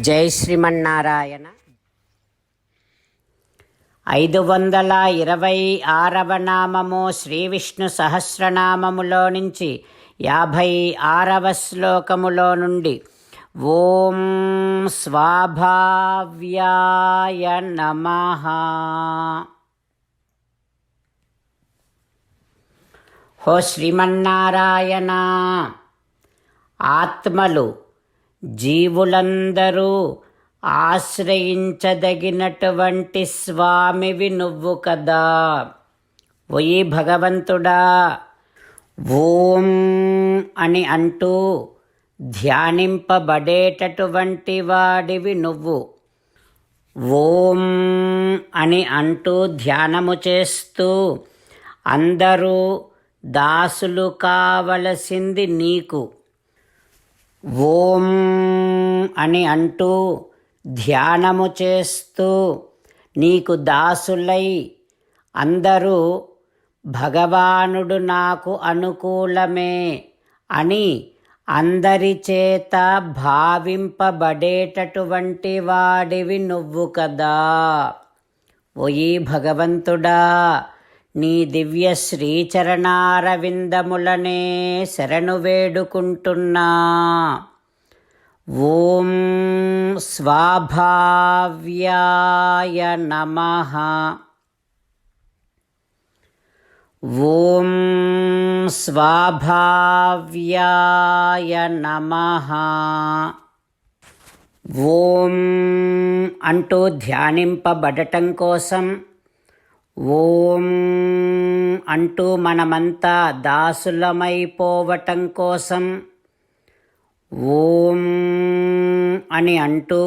జై శ్రీమన్నారాయణ. ఐదు వందల ఇరవై ఆరవ నామము శ్రీ విష్ణు సహస్రనామములో నుంచి యాభై ఆరవ శ్లోకములో నుండి ఓం స్వాభావ్యాయ నమ. హో శ్రీమన్నారాయణ ఆత్మలు జీవులందరూ ఆశ్రయించదగినటువంటి స్వామివి నువ్వు కదా. ఒయి భగవంతుడా ఓం అని అంటూ ధ్యానింపబడేటటువంటి వాడివి నువ్వు. ఓం అని అంటూ ధ్యానము చేస్తూ అందరూ దాసులు కావలసింది నీకు. ఓం అని అంటూ ధ్యానము చేస్తూ నీకు దాసులై అందరూ భగవానుడు నాకు అనుకూలమే అని అందరి చేత భావింపబడేటటువంటి వాడివి నువ్వు కదా. ఓయి భగవంతుడా నీ దివ్య శ్రీచరణారవిందములనే శరణు వేడుకుంటున్నా. ఓం స్వాభావ్యాయ నమ. ఓం స్వాభావ్యాయ నమ. ఓం అంటూ ధ్యానింపబడటం కోసం ఓం అంటూ మనమంతా దాసులమైపోవటం కోసం ఓం అని అంటూ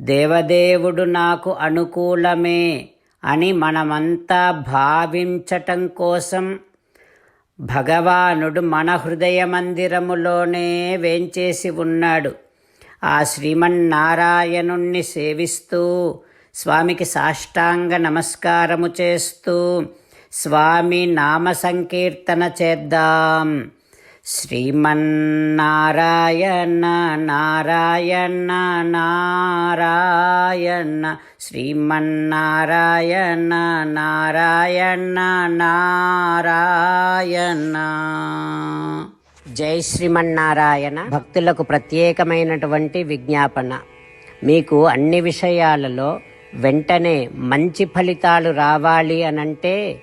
దేవదేవుడు నాకు అనుకూలమే అని మనమంతా భావించటం కోసం భగవానుడు మన హృదయ మందిరములోనే వేంచేసి ఉన్నాడు. ఆ శ్రీమన్నారాయణుణ్ణి సేవిస్తూ స్వామికి సాష్టాంగ నమస్కారము చేస్తూ స్వామి నామ సంకీర్తన చేద్దాం. శ్రీమన్నారాయణ నారాయణ నారాయణ శ్రీమన్నారాయణ నారాయణ నారాయణ. జై శ్రీమన్నారాయణ. భక్తులకు ప్రత్యేకమైనటువంటి విజ్ఞాపన. మీకు అన్ని విషయాలలో వెంటనే మంచి ఫలితాలు రావాలి అనంటే